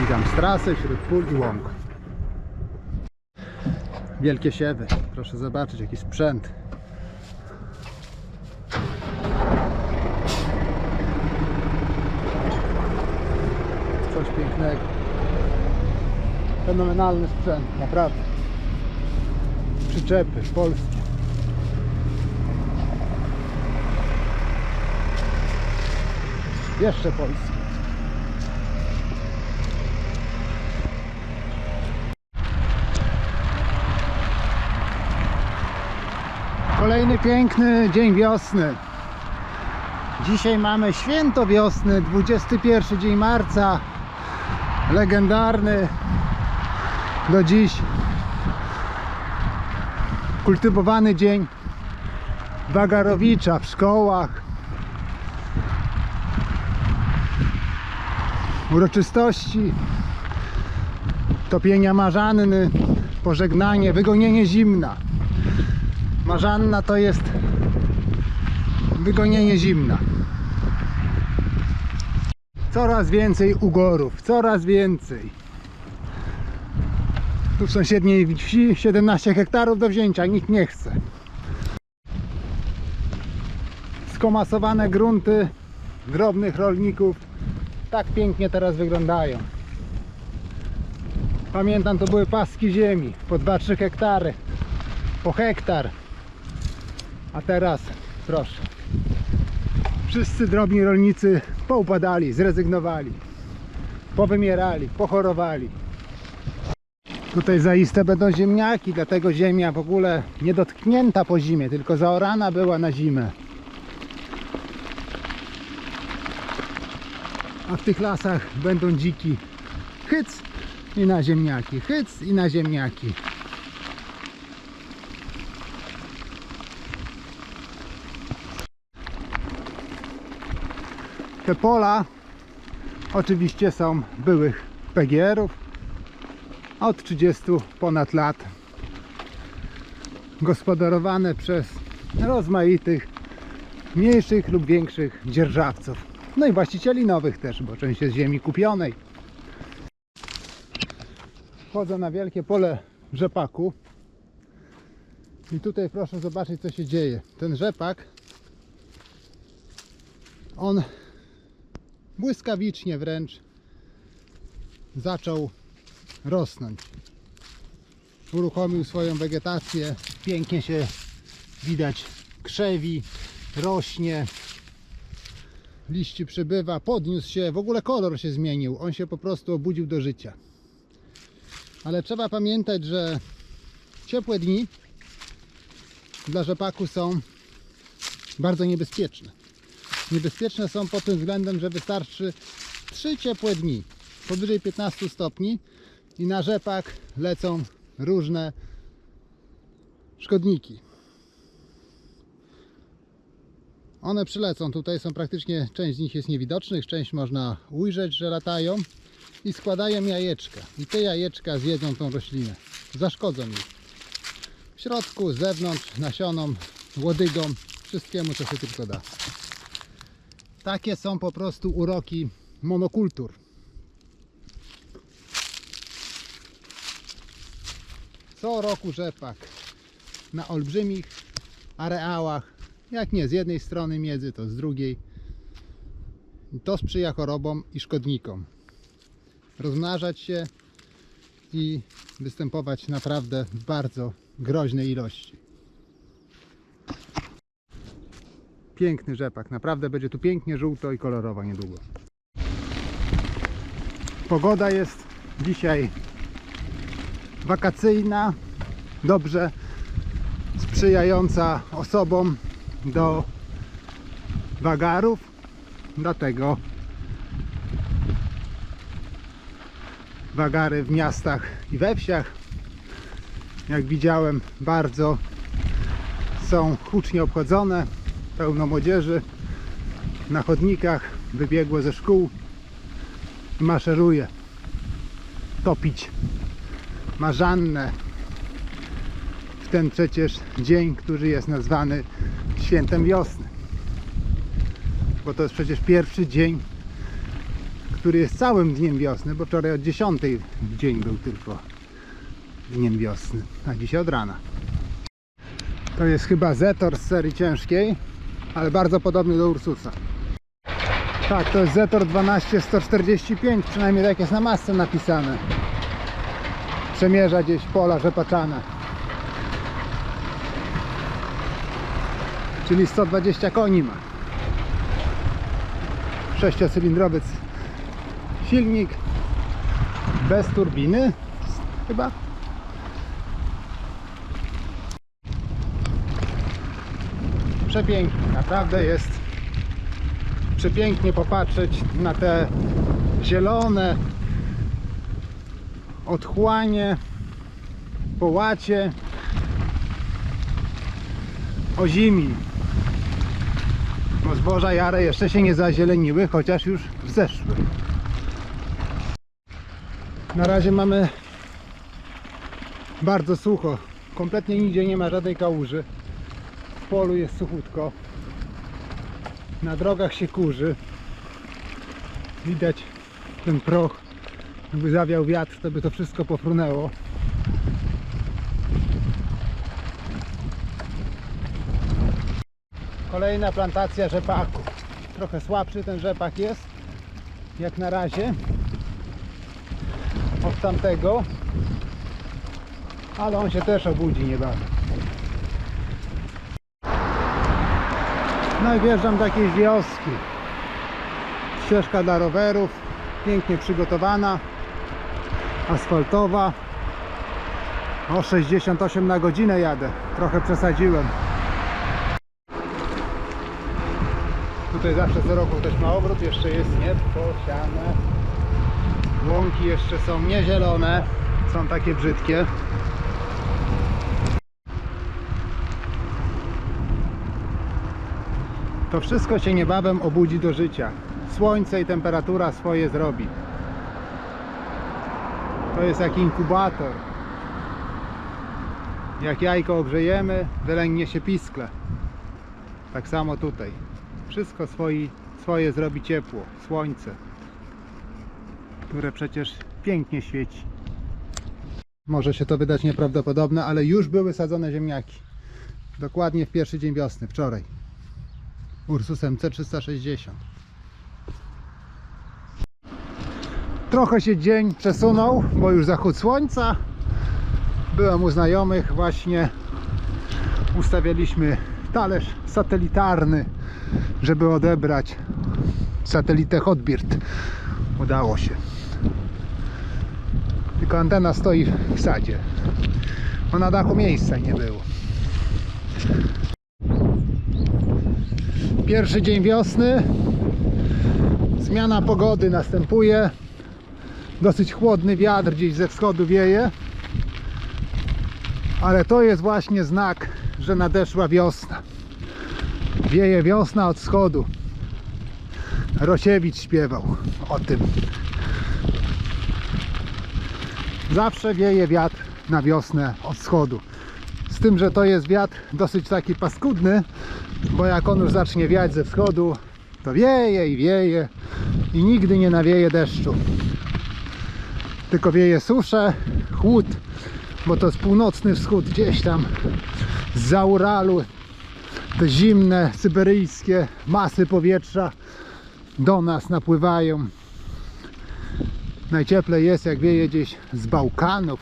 Witam z trasy wśród pól i łąk. Wielkie siewy. Proszę zobaczyć jaki sprzęt. Coś pięknego. Fenomenalny sprzęt, naprawdę. Przyczepy polskie. Jeszcze polskie. Kolejny piękny dzień wiosny. Dzisiaj mamy święto wiosny, 21 dzień marca. Legendarny do dziś kultywowany dzień Wagarowicza w szkołach. Uroczystości topienia marzanny, pożegnanie, wygonienie zimna. Marzanna to jest wygonienie zimna. Coraz więcej ugorów, coraz więcej. Tu w sąsiedniej wsi 17 hektarów do wzięcia, nikt nie chce. Skomasowane grunty drobnych rolników tak pięknie teraz wyglądają. Pamiętam to były paski ziemi po 2-3 hektary, po hektar. A teraz proszę. Wszyscy drobni rolnicy poupadali, zrezygnowali, powymierali, pochorowali. Tutaj zaiste będą ziemniaki, dlatego ziemia w ogóle nie dotknięta po zimie, tylko zaorana była na zimę. A w tych lasach będą dziki hyc i na ziemniaki, hyc i na ziemniaki. Te pola oczywiście są byłych PGR-ów od 30 ponad lat gospodarowane przez rozmaitych mniejszych lub większych dzierżawców. No i właścicieli nowych też, bo część jest ziemi kupionej. Wchodzę na wielkie pole rzepaku i tutaj proszę zobaczyć co się dzieje. Ten rzepak on błyskawicznie wręcz zaczął rosnąć. Uruchomił swoją wegetację, pięknie się widać krzewi, rośnie, liści przybywa, podniósł się, w ogóle kolor się zmienił, on się po prostu obudził do życia. Ale trzeba pamiętać, że ciepłe dni dla rzepaku są bardzo niebezpieczne. Niebezpieczne są pod tym względem, że wystarczy 3 ciepłe dni powyżej 15 stopni i na rzepak lecą różne szkodniki. One przylecą, tutaj są praktycznie, część z nich jest niewidocznych, część można ujrzeć, że latają i składają jajeczka. I te jajeczka zjedzą tą roślinę, zaszkodzą jej. W środku, z zewnątrz, nasionom, łodygom, wszystkiemu co się tylko da. Takie są po prostu uroki monokultur. Co roku rzepak na olbrzymich areałach, jak nie z jednej strony miedzy, to z drugiej. To sprzyja chorobom i szkodnikom. Rozmnażać się i występować naprawdę w bardzo groźnej ilości. Piękny rzepak, naprawdę będzie tu pięknie żółto i kolorowo niedługo. Pogoda jest dzisiaj wakacyjna, dobrze sprzyjająca osobom do wagarów, dlatego wagary w miastach i we wsiach, jak widziałem, bardzo są hucznie obchodzone, pełno młodzieży. Na chodnikach, wybiegło ze szkół. Maszeruje. Topić. Marzannę w ten przecież dzień, który jest nazwany świętem wiosny. Bo to jest przecież pierwszy dzień który jest całym dniem wiosny, bo wczoraj od 10 dzień był tylko dniem wiosny, a dzisiaj od rana. To jest chyba Zetor z serii ciężkiej, ale bardzo podobny do Ursusa. Tak, to jest Zetor 12145, przynajmniej tak jest na masce napisane. Przemierza gdzieś pola rzepaczane. Czyli 120 koni ma. Sześciocylindrowy silnik bez turbiny chyba. Przepięknie, naprawdę jest przepięknie popatrzeć na te zielone otchłanie, połacie ozimi. Bo zboża jare jeszcze się nie zazieleniły, chociaż już wzeszły. Na razie mamy bardzo sucho. Kompletnie nigdzie nie ma żadnej kałuży. Polu jest suchutko. Na drogach się kurzy. Widać ten proch. Jakby zawiał wiatr, to by to wszystko pofrunęło. Kolejna plantacja rzepaku. Trochę słabszy ten rzepak jest, jak na razie, od tamtego, ale on się też obudzi niebawem. No i wjeżdżam do jakiejś wioski. Ścieżka dla rowerów, pięknie przygotowana, asfaltowa. O 68 na godzinę jadę, trochę przesadziłem. Tutaj zawsze co roku też ma obrót, jeszcze jest nieposiane. Łąki jeszcze są niezielone, są takie brzydkie. To wszystko się niebawem obudzi do życia. Słońce i temperatura swoje zrobi. To jest jak inkubator. Jak jajko ogrzejemy, wylęgnie się piskle. Tak samo tutaj. Wszystko swoje zrobi ciepło. Słońce, które przecież pięknie świeci. Może się to wydać nieprawdopodobne, ale już były sadzone ziemniaki. Dokładnie w pierwszy dzień wiosny, wczoraj. Ursusem C360. Trochę się dzień przesunął, bo już zachód słońca. Byłem u znajomych, właśnie ustawialiśmy talerz satelitarny, żeby odebrać satelitę Hotbird. Udało się. Tylko antena stoi w sadzie, bo na dachu miejsca nie było. Pierwszy dzień wiosny. Zmiana pogody następuje. Dosyć chłodny wiatr gdzieś ze wschodu wieje. Ale to jest właśnie znak, że nadeszła wiosna. Wieje wiosna od wschodu. Rosiewicz śpiewał o tym. Zawsze wieje wiatr na wiosnę od wschodu. Z tym, że to jest wiatr dosyć taki paskudny, bo jak on już zacznie wiać ze wschodu, to wieje i wieje i nigdy nie nawieje deszczu. Tylko wieje susze, chłód, bo to jest północny wschód gdzieś tam z Zauralu. Te zimne, syberyjskie masy powietrza do nas napływają. Najcieplej jest jak wieje gdzieś z Bałkanów.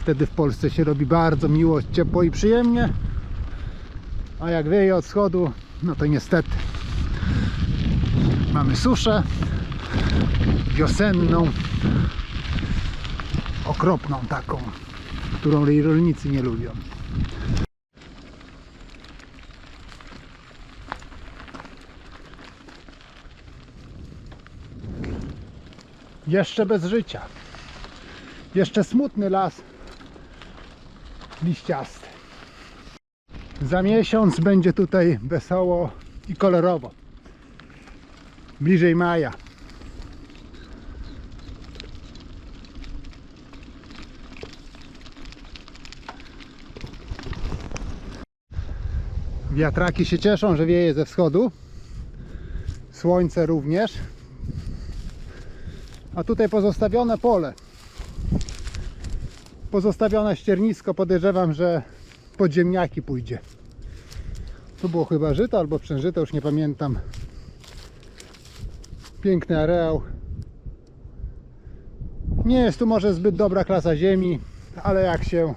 Wtedy w Polsce się robi bardzo miło, ciepło i przyjemnie. A jak wieje od wschodu, no to niestety mamy suszę wiosenną, okropną taką, którą rolnicy nie lubią. Jeszcze bez życia. Jeszcze smutny las liściasty. Za miesiąc będzie tutaj wesoło i kolorowo. Bliżej maja. Wiatraki się cieszą, że wieje ze wschodu. Słońce również. A tutaj pozostawione pole. Pozostawione ściernisko, podejrzewam, że pod ziemniaki pójdzie. Tu było chyba żyto albo przężyto, już nie pamiętam. Piękny areał. Nie jest tu może zbyt dobra klasa ziemi, ale jak się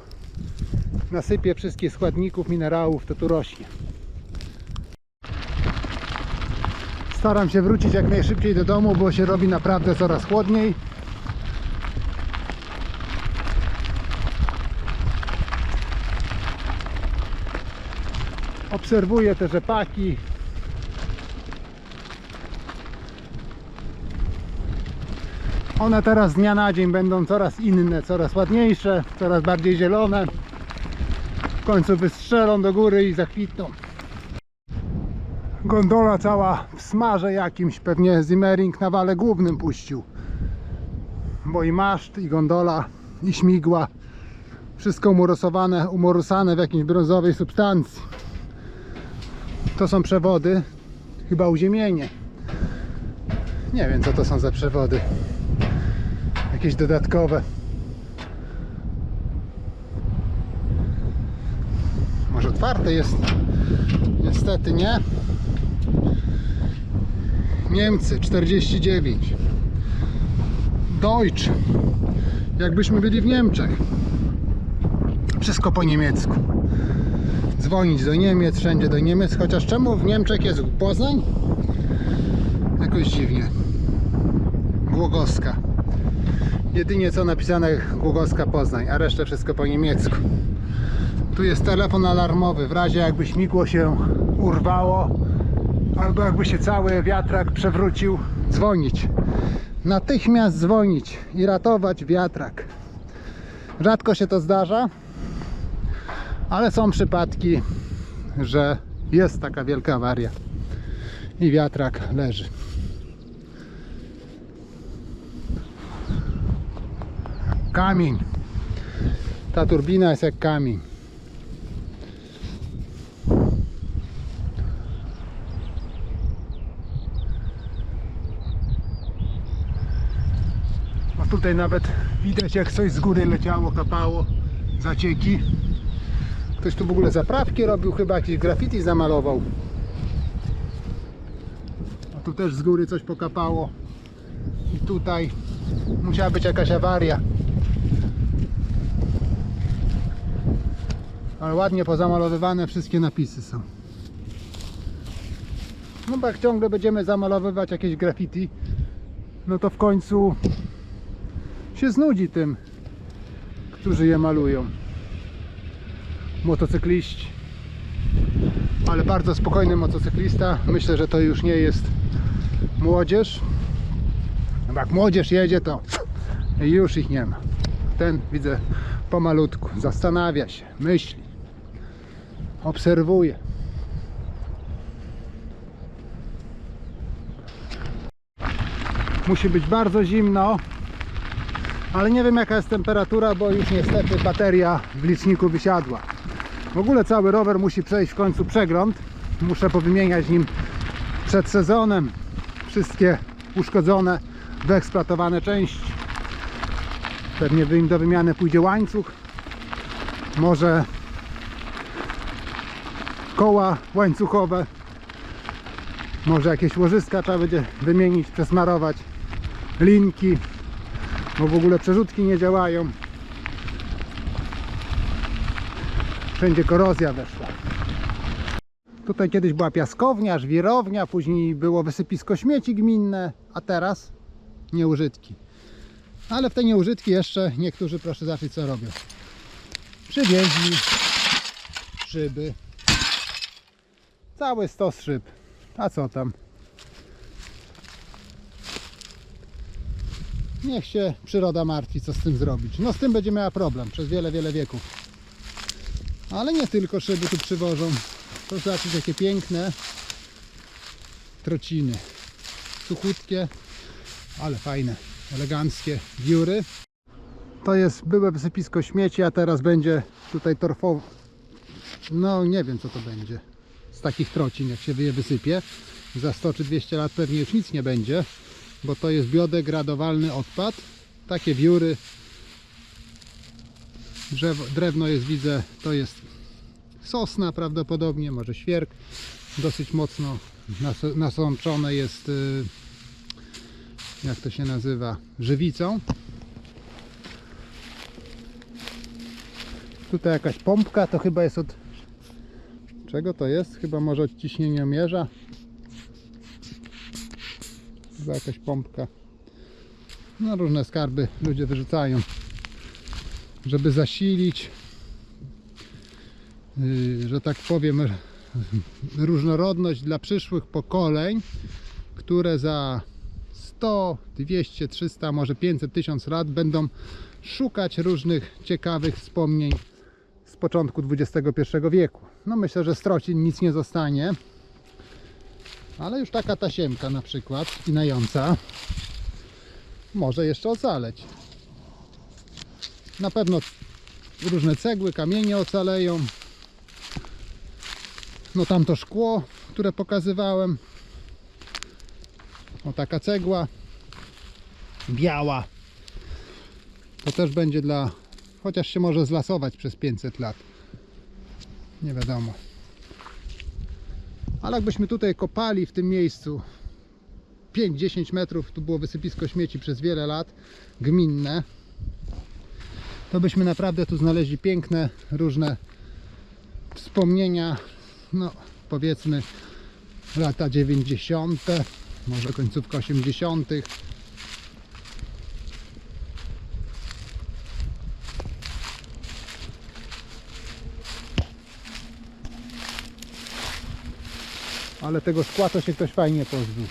nasypie wszystkich składników, minerałów, to tu rośnie. Staram się wrócić jak najszybciej do domu, bo się robi naprawdę coraz chłodniej. Obserwuję te rzepaki. One teraz z dnia na dzień będą coraz inne, coraz ładniejsze, coraz bardziej zielone. W końcu wystrzelą do góry i zakwitną. Gondola cała w smarze jakimś, pewnie Zimmering na wale głównym puścił. Bo i maszt, i gondola, i śmigła. Wszystko umorusowane, umorusane w jakiejś brązowej substancji. To są przewody, chyba uziemienie. Nie wiem co to są za przewody. Jakieś dodatkowe. Może otwarte jest? Niestety nie. Niemcy 49. Deutsch. Jakbyśmy byli w Niemczech. Wszystko po niemiecku. Dzwonić do Niemiec, wszędzie do Niemiec. Chociaż czemu w Niemczech jest Poznań? Jakoś dziwnie. Głogowska. Jedynie co napisane Głogowska Poznań, a resztę wszystko po niemiecku. Tu jest telefon alarmowy, w razie jakby śmigło się urwało albo jakby się cały wiatrak przewrócił, dzwonić. Natychmiast dzwonić i ratować wiatrak. Rzadko się to zdarza, ale są przypadki, że jest taka wielka awaria i wiatrak leży. Kamień. Ta turbina jest jak kamień. A tutaj nawet widać jak coś z góry leciało, kapało, zacieki. Ktoś tu w ogóle zaprawki robił, chyba jakiś graffiti zamalował. A tu też z góry coś pokapało. I tutaj musiała być jakaś awaria. Ale ładnie pozamalowywane wszystkie napisy są. No bo jak ciągle będziemy zamalowywać jakieś graffiti, no to w końcu się znudzi tym, którzy je malują. Motocykliści. Ale bardzo spokojny motocyklista. Myślę, że to już nie jest młodzież. No jak młodzież jedzie, to już ich nie ma. Ten widzę pomalutku. Zastanawia się, myśli, obserwuje. Musi być bardzo zimno, ale nie wiem jaka jest temperatura, bo już niestety bateria w liczniku wysiadła. W ogóle cały rower musi przejść w końcu przegląd. Muszę powymieniać nim przed sezonem wszystkie uszkodzone, wyeksploatowane części. Pewnie wy- do wymiany pójdzie łańcuch. Może koła łańcuchowe. Może jakieś łożyska trzeba będzie wymienić, przesmarować. Linki, bo w ogóle przerzutki nie działają. Wszędzie korozja weszła. Tutaj kiedyś była piaskownia, żwirownia, później było wysypisko śmieci gminne, a teraz nieużytki. Ale w te nieużytki jeszcze niektórzy, proszę zobaczyć co robią. Przywieźli szyby. Cały stos szyb. A co tam? Niech się przyroda martwi, co z tym zrobić. No z tym będzie miała problem przez wiele, wiele wieków. Ale nie tylko szyby tu przywożą. Proszę zobaczyć jakie piękne trociny. Suchutkie, ale fajne, eleganckie wióry. To jest byłe wysypisko śmieci, a teraz będzie tutaj torfowo. No nie wiem co to będzie. Z takich trocin, jak się je wysypie. Za 100 czy 200 lat pewnie już nic nie będzie. bo to jest biodegradowalny odpad. Takie wióry. Drzewo, drewno jest, widzę, to jest sosna prawdopodobnie, może świerk. Dosyć mocno nas- nasączone jest, y, jak to się nazywa, żywicą. Tutaj jakaś pompka, to chyba jest od... Czego to jest? Chyba może od ciśnieniomierza. Chyba jakaś pompka. No różne skarby ludzie wyrzucają, żeby zasilić, yy, że tak powiem, różnorodność dla przyszłych pokoleń, które za 100, 200, 300, może 500 tysiąc lat będą szukać różnych ciekawych wspomnień z początku XXI wieku. No myślę, że z trocin nic nie zostanie, ale już taka tasiemka na przykład, spinająca, może jeszcze ocaleć. Na pewno różne cegły, kamienie ocaleją. No tam to szkło, które pokazywałem. O taka cegła biała. To też będzie dla, chociaż się może zlasować przez 500 lat. Nie wiadomo. Ale jakbyśmy tutaj kopali w tym miejscu 5-10 metrów, tu było wysypisko śmieci przez wiele lat, gminne, to byśmy naprawdę tu znaleźli piękne, różne wspomnienia, no powiedzmy lata 90., może końcówka 80. Ale tego szkła to się ktoś nie pozbył.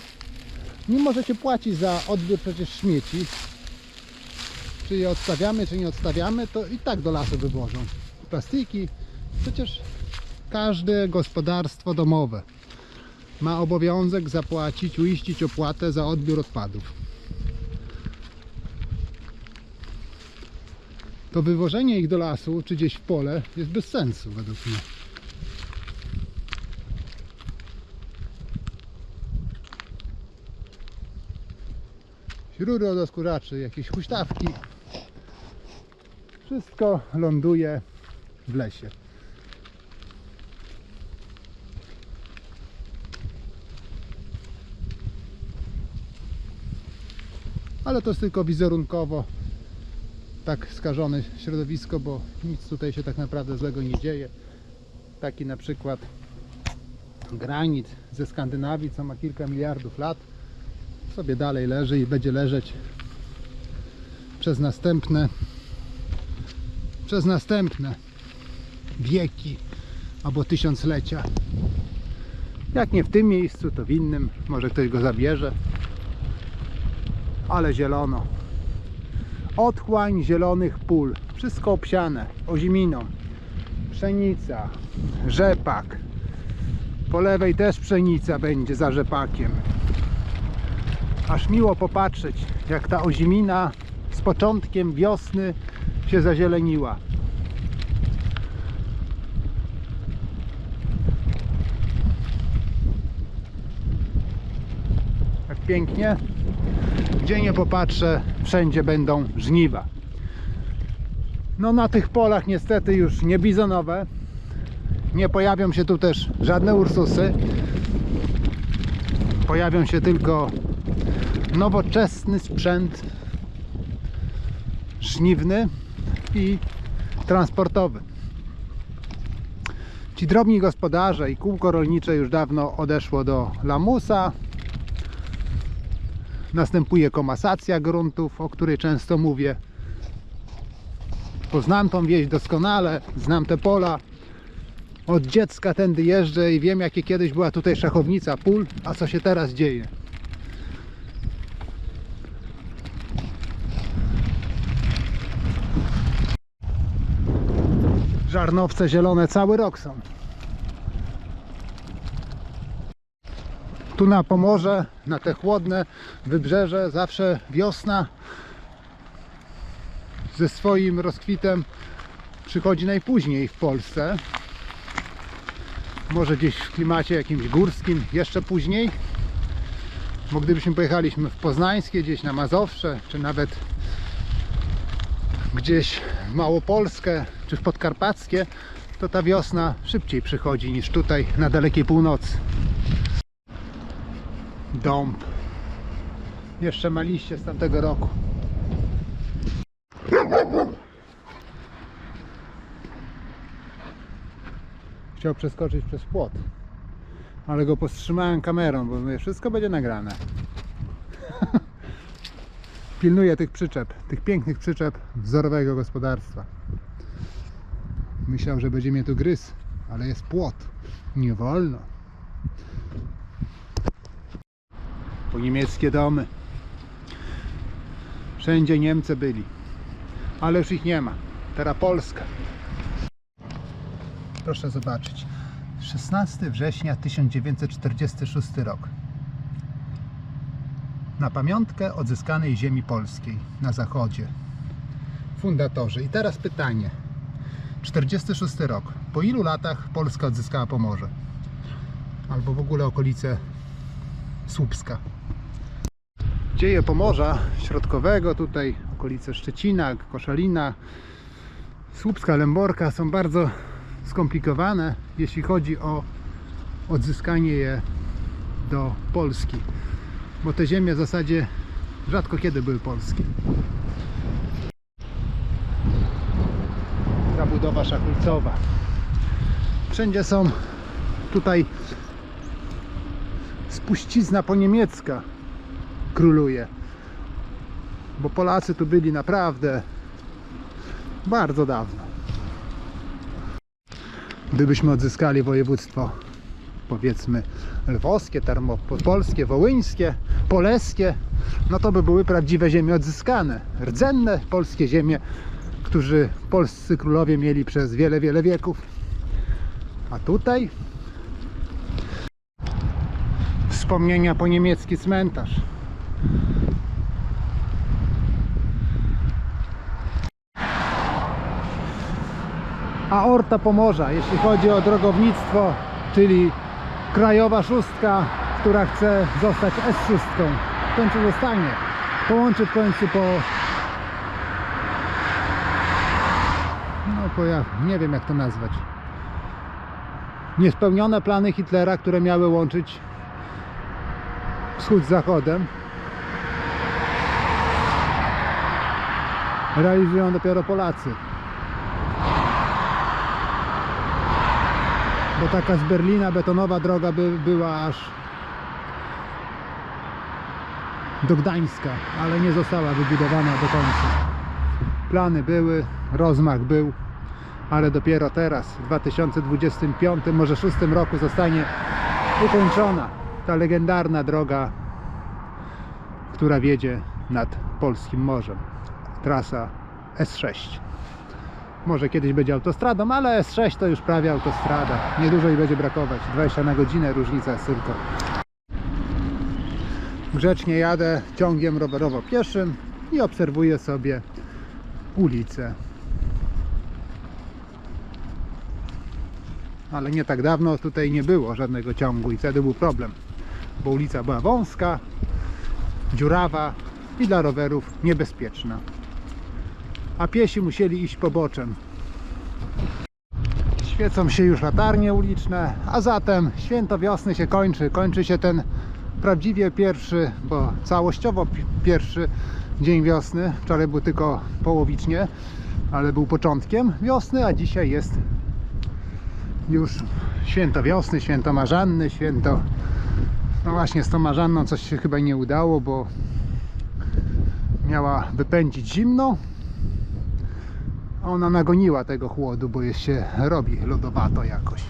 Nie możecie płacić za odbiór przecież śmieci. Czy je odstawiamy, czy nie odstawiamy, to i tak do lasu wywożą. Plastiki. Przecież każde gospodarstwo domowe ma obowiązek zapłacić, uiścić opłatę za odbiór odpadów. To wywożenie ich do lasu, czy gdzieś w pole jest bez sensu według mnie. Rury od oskurzaczy, jakieś huśtawki. Wszystko ląduje w lesie. Ale to jest tylko wizerunkowo tak skażone środowisko, bo nic tutaj się tak naprawdę złego nie dzieje. Taki na przykład granit ze Skandynawii, co ma kilka miliardów lat sobie dalej leży i będzie leżeć przez następne przez następne wieki albo tysiąclecia. Jak nie w tym miejscu, to w innym. Może ktoś go zabierze. Ale zielono. Otchłań zielonych pól. Wszystko obsiane oziminą. Pszenica, rzepak. Po lewej też pszenica będzie za rzepakiem aż miło popatrzeć, jak ta ozimina z początkiem wiosny się zazieleniła. Tak pięknie. Gdzie nie popatrzę, wszędzie będą żniwa. No na tych polach niestety już nie bizonowe. Nie pojawią się tu też żadne ursusy. Pojawią się tylko nowoczesny sprzęt żniwny i transportowy. Ci drobni gospodarze i kółko rolnicze już dawno odeszło do lamusa. Następuje komasacja gruntów, o której często mówię. Poznam tą wieś doskonale, znam te pola. Od dziecka tędy jeżdżę i wiem jakie kiedyś była tutaj szachownica pól, a co się teraz dzieje. Żarnowce zielone cały rok są. Tu na Pomorze, na te chłodne wybrzeże, zawsze wiosna ze swoim rozkwitem przychodzi najpóźniej w Polsce. Może gdzieś w klimacie jakimś górskim jeszcze później. Bo gdybyśmy pojechaliśmy w Poznańskie, gdzieś na Mazowsze, czy nawet gdzieś w Małopolskę, czy w Podkarpackie, to ta wiosna szybciej przychodzi niż tutaj na dalekiej północy. Dąb. Jeszcze ma liście z tamtego roku. Chciał przeskoczyć przez płot. Ale go powstrzymałem kamerą, bo wszystko będzie nagrane. Pilnuję tych przyczep, tych pięknych przyczep wzorowego gospodarstwa. Myślał, że będzie mnie tu gryzł, ale jest płot. Nie wolno. Po niemieckie domy. Wszędzie Niemcy byli. Ale już ich nie ma. Teraz Polska. Proszę zobaczyć. 16 września 1946 rok. Na pamiątkę odzyskanej ziemi polskiej na zachodzie. Fundatorzy. I teraz pytanie. 46 rok. Po ilu latach Polska odzyskała Pomorze? Albo w ogóle okolice Słupska. Dzieje Pomorza Środkowego, tutaj okolice Szczecina, Koszalina, Słupska, Lęborka są bardzo skomplikowane, jeśli chodzi o odzyskanie je do Polski. Bo te ziemie w zasadzie rzadko kiedy były polskie. Zabudowa szachulcowa. Wszędzie są tutaj spuścizna po niemiecka króluje. Bo Polacy tu byli naprawdę bardzo dawno. Gdybyśmy odzyskali województwo powiedzmy lwowskie, termopolskie, wołyńskie, poleskie, no to by były prawdziwe ziemie odzyskane. Rdzenne polskie ziemie, którzy polscy królowie mieli przez wiele, wiele wieków. A tutaj wspomnienia po niemiecki cmentarz. Aorta Pomorza, jeśli chodzi o drogownictwo, czyli krajowa szóstka, która chce zostać S6. W końcu zostanie. Połączy w końcu po. No, po ja nie wiem jak to nazwać. Niespełnione plany Hitlera, które miały łączyć wschód z zachodem. Realizują dopiero Polacy. Bo taka z Berlina betonowa droga by była aż do Gdańska, ale nie została wybudowana do końca. Plany były, rozmach był, ale dopiero teraz, w 2025, może 2026 roku zostanie ukończona ta legendarna droga, która wiedzie nad Polskim Morzem. Trasa S6. Może kiedyś będzie autostradą, ale S6 to już prawie autostrada. Niedużo jej będzie brakować. 20 na godzinę różnica jest tylko. Grzecznie jadę ciągiem rowerowo-pieszym i obserwuję sobie ulicę. Ale nie tak dawno tutaj nie było żadnego ciągu i wtedy był problem, bo ulica była wąska, dziurawa i dla rowerów niebezpieczna a piesi musieli iść poboczem. Świecą się już latarnie uliczne, a zatem święto wiosny się kończy. Kończy się ten prawdziwie pierwszy, bo całościowo pi- pierwszy dzień wiosny. Wczoraj był tylko połowicznie, ale był początkiem wiosny, a dzisiaj jest już święto wiosny, święto Marzanny, święto... No właśnie z tą Marzanną coś się chyba nie udało, bo miała wypędzić zimno, a ona nagoniła tego chłodu, bo jest się robi lodowato jakoś.